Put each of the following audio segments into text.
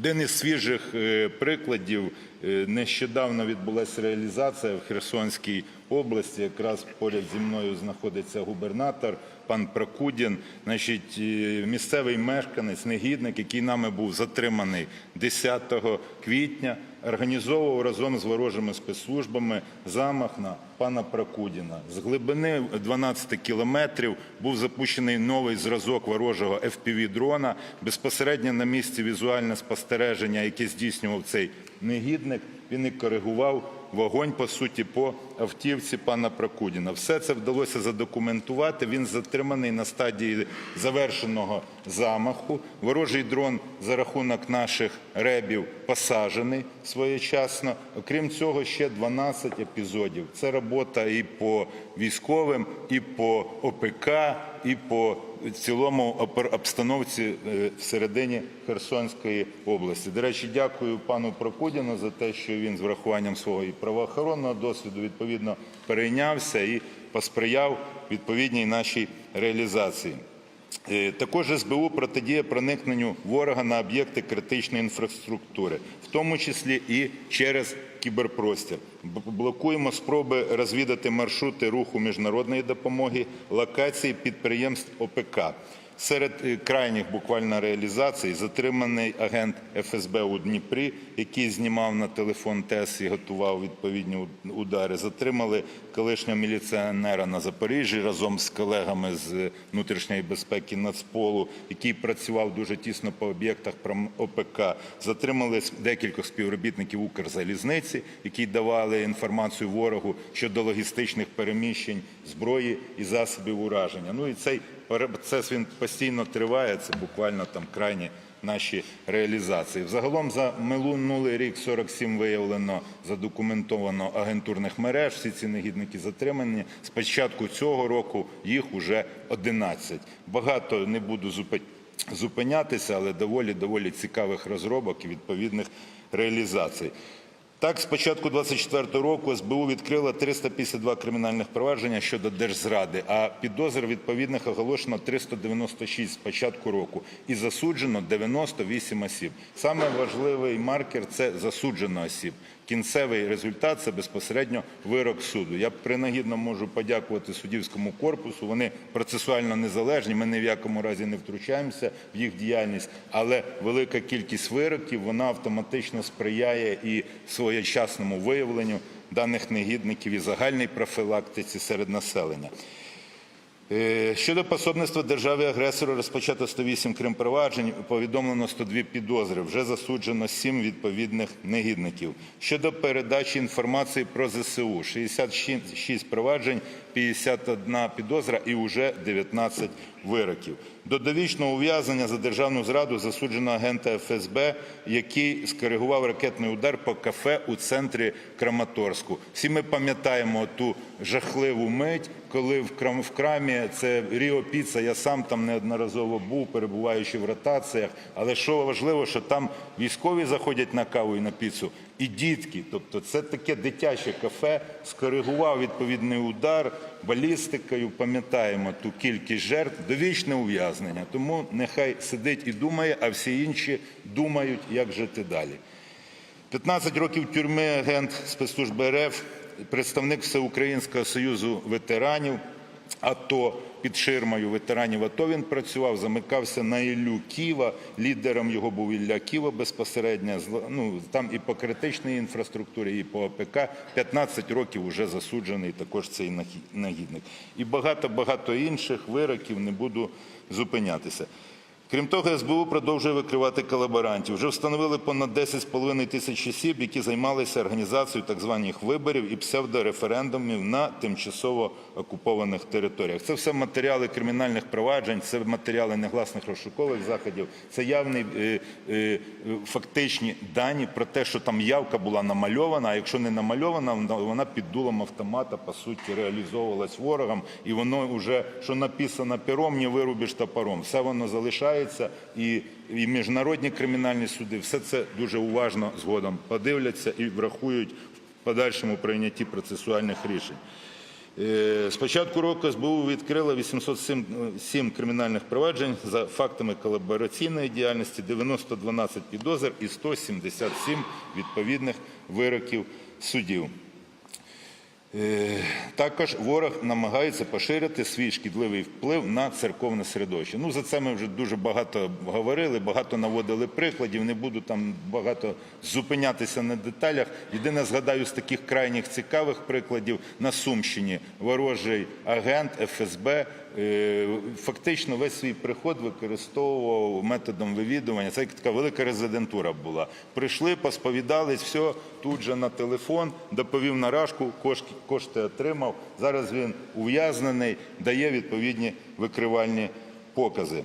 Один із свіжих е, прикладів е, нещодавно відбулася реалізація в Херсонській області. Якраз поряд зі мною знаходиться губернатор пан Прокудін. Значить, е, місцевий мешканець, негідник, який нами був затриманий 10 квітня, організовував разом з ворожими спецслужбами замах на пана Прокудіна. З глибини 12 кілометрів був запущений новий зразок ворожого FPV-дрона. Безпосередньо на місці візуальне спостереження, яке здійснював цей негідник, він і коригував вогонь, по суті, по автівці пана Прокудіна. Все це вдалося задокументувати. Він затриманий на стадії завершеного замаху. Ворожий дрон за рахунок наших ребів посаджений своєчасно. Окрім цього, ще 12 епізодів. Це робота і по військовим, і по ОПК, і по цілому обстановці е, всередині Херсонської області. До речі, дякую пану Прокудіну за те, що він з врахуванням свого і правоохоронного досвіду відповідно перейнявся і посприяв відповідній нашій реалізації. Е, Також СБУ протидіє проникненню ворога на об'єкти критичної інфраструктури, в тому числі і через кіберпростір. Блокуємо спроби розвідати маршрути руху міжнародної допомоги, локації підприємств ОПК. Серед е, крайніх буквально реалізацій затриманий агент ФСБ у Дніпрі, який знімав на телефон ТЕС і готував відповідні удари. Затримали колишнього міліціонера на Запоріжжі разом з колегами з е, внутрішньої безпеки Нацполу, який працював дуже тісно по об'єктах ОПК. Затримали декількох співробітників Укрзалізниці, які давали інформацію ворогу щодо логістичних переміщень зброї і засобів ураження. Ну і цей процес він постійно триває. Це буквально там крайні наші реалізації. Взагалом за минулий рік 47 виявлено задокументовано агентурних мереж. Всі ці негідники затримані. З початку цього року їх уже 11. Багато не буду зупинятися, але доволі доволі цікавих розробок і відповідних реалізацій. Так, з початку 2024 року СБУ відкрила 352 кримінальних провадження щодо держзради, а підозр відповідних оголошено 396 з початку року і засуджено 98 осіб. Саме важливий маркер це засуджено осіб. Кінцевий результат це безпосередньо вирок суду. Я принагідно можу подякувати суддівському корпусу. Вони процесуально незалежні. Ми ні в якому разі не втручаємося в їх діяльність, але велика кількість вироків вона автоматично сприяє і своєчасному виявленню даних негідників і загальній профілактиці серед населення. Е, Щодо пособництва держави агресору розпочато 108 кримпроваджень, повідомлено 102 підозри, вже засуджено 7 відповідних негідників. Щодо передачі інформації про ЗСУ, 66 проваджень, 51 підозра і вже 19 вироків. До довічного ув'язнення за державну зраду засуджено агента ФСБ, який скоригував ракетний удар по кафе у центрі Краматорську. Всі ми пам'ятаємо ту жахливу мить, коли в Крам- в крамі це Ріо Піца. Я сам там неодноразово був, перебуваючи в ротаціях. Але що важливо, що там військові заходять на каву і на піцу, і дітки. Тобто, це таке дитяче кафе. Скоригував відповідний удар балістикою. Пам'ятаємо ту кількість жертв, довічне ув'язнення. Тому нехай сидить і думає, а всі інші думають, як жити далі. 15 років тюрми агент спецслужби РФ, представник Всеукраїнського союзу ветеранів АТО під ширмою ветеранів АТО він працював, замикався на Іллю Ківа. Лідером його був Ілля Ківа безпосередньо. Ну, там і по критичній інфраструктурі, і по АПК. 15 років вже засуджений також цей нагідник. І багато-багато інших вироків не буду зупинятися. Крім того, СБУ продовжує викривати колаборантів. Вже встановили понад 10,5 тисяч осіб, які займалися організацією так званих виборів і псевдореферендумів на тимчасово окупованих територіях. Це все матеріали кримінальних проваджень, це матеріали негласних розшукових заходів, це явні е, е, фактичні дані про те, що там явка була намальована. А якщо не намальована, вона під дулом автомата по суті реалізовувалась ворогом, і воно вже що написано пером, не вирубиш топором. Все воно залишається, і, і міжнародні кримінальні суди все це дуже уважно згодом подивляться і врахують в подальшому прийнятті процесуальних рішень. Е, З початку року СБУ відкрила 807 кримінальних проваджень за фактами колабораційної діяльності, 912 підозр і 177 відповідних вироків судів. Е, Також ворог намагається поширити свій шкідливий вплив на церковне середовище. Ну за це ми вже дуже багато говорили, багато наводили прикладів. Не буду там багато зупинятися на деталях. Єдине згадаю з таких крайніх цікавих прикладів на Сумщині. Ворожий агент ФСБ фактично весь свій приход використовував методом вивідування. Це така велика резидентура була. Прийшли, посповідались, все тут же на телефон, доповів наражку, кошти, кошти отримав. Зараз він ув'язнений, дає відповідні викривальні покази.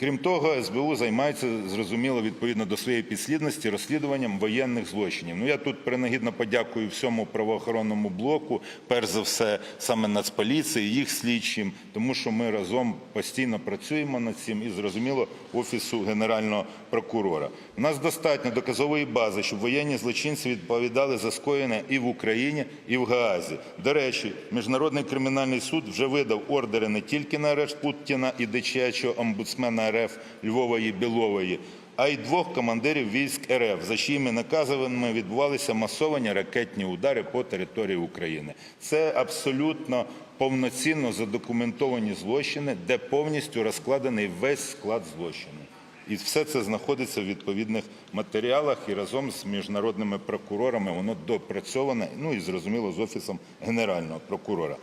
Крім того, СБУ займається, зрозуміло, відповідно до своєї підслідності розслідуванням воєнних злочинів. Ну я тут принагідно подякую всьому правоохоронному блоку, перш за все, саме Нацполіції, їх слідчим, тому що ми разом постійно працюємо над цим і зрозуміло офісу генерального прокурора. У нас достатньо доказової бази, щоб воєнні злочинці відповідали за скоєне і в Україні, і в Гаазі. До речі, міжнародний кримінальний суд вже видав ордери не тільки на арешт Путіна і дичачого омбудсмена РФ Львової Білової, а й двох командирів військ РФ, за чиїми наказами відбувалися масовані ракетні удари по території України. Це абсолютно повноцінно задокументовані злочини, де повністю розкладений весь склад злочину. І все це знаходиться в відповідних матеріалах і разом з міжнародними прокурорами воно допрацьоване, ну і зрозуміло з офісом генерального прокурора.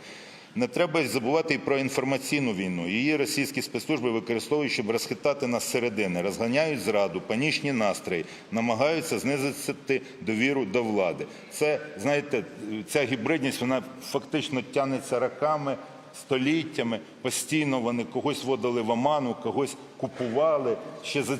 Не треба забувати і про інформаційну війну. Її російські спецслужби використовують, щоб розхитати нас зсередини, розганяють зраду, панічні настрої, намагаються знизити довіру до влади. Це знаєте, ця гібридність вона фактично тягнеться роками століттями. Постійно вони когось водили в оману, когось купували. Ще за,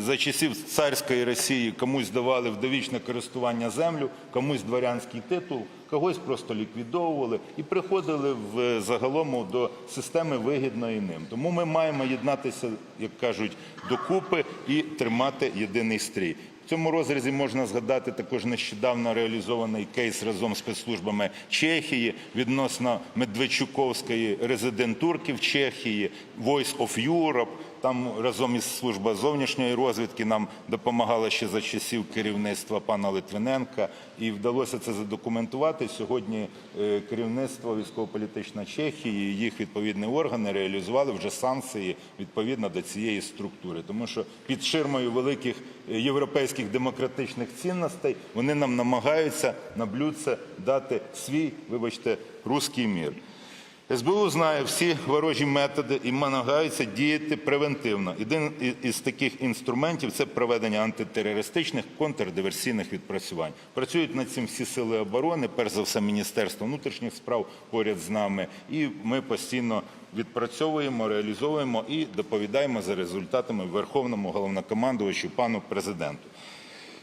за часів царської Росії комусь давали в довічне користування землю, комусь дворянський титул, когось просто ліквідовували і приходили в загалом до системи вигідної ним. Тому ми маємо єднатися, як кажуть, докупи і тримати єдиний стрій. В цьому розрізі можна згадати також нещодавно реалізований кейс разом з спецслужбами Чехії відносно Медведчуковської резидентурки в Чехії, Voice of Europe. Там разом із служба зовнішньої розвідки нам допомагала ще за часів керівництва пана Литвиненка, і вдалося це задокументувати. Сьогодні е, керівництво військово-політичної Чехії, їх відповідні органи реалізували вже санкції відповідно до цієї структури, тому що під ширмою великих е, європейських демократичних цінностей вони нам намагаються на блюдце дати свій, вибачте, руський мір. СБУ знає всі ворожі методи і намагається діяти превентивно. Один із таких інструментів це проведення антитерористичних контрдиверсійних відпрацювань. Працюють над цим всі сили оборони, перш за все, Міністерство внутрішніх справ поряд з нами. І ми постійно відпрацьовуємо, реалізовуємо і доповідаємо за результатами Верховному головнокомандувачу пану президенту.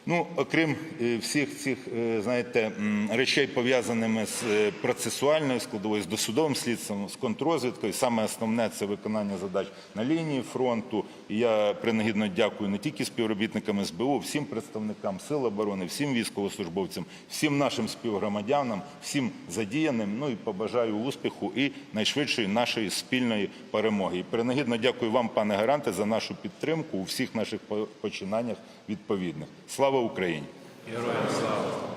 Ну, окрім е, всіх цих, е, знаєте, речей пов'язаними з е, процесуальною складовою, з досудовим слідством, з контррозвідкою, саме основне це виконання задач на лінії фронту. Я принагідно дякую не тільки співробітникам СБУ, всім представникам сил оборони, всім військовослужбовцям, всім нашим співгромадянам, всім задіяним. Ну і побажаю успіху і найшвидшої нашої спільної перемоги. І принагідно дякую вам, пане гаранте, за нашу підтримку у всіх наших починаннях відповідних. Слава Україні! Героям слава!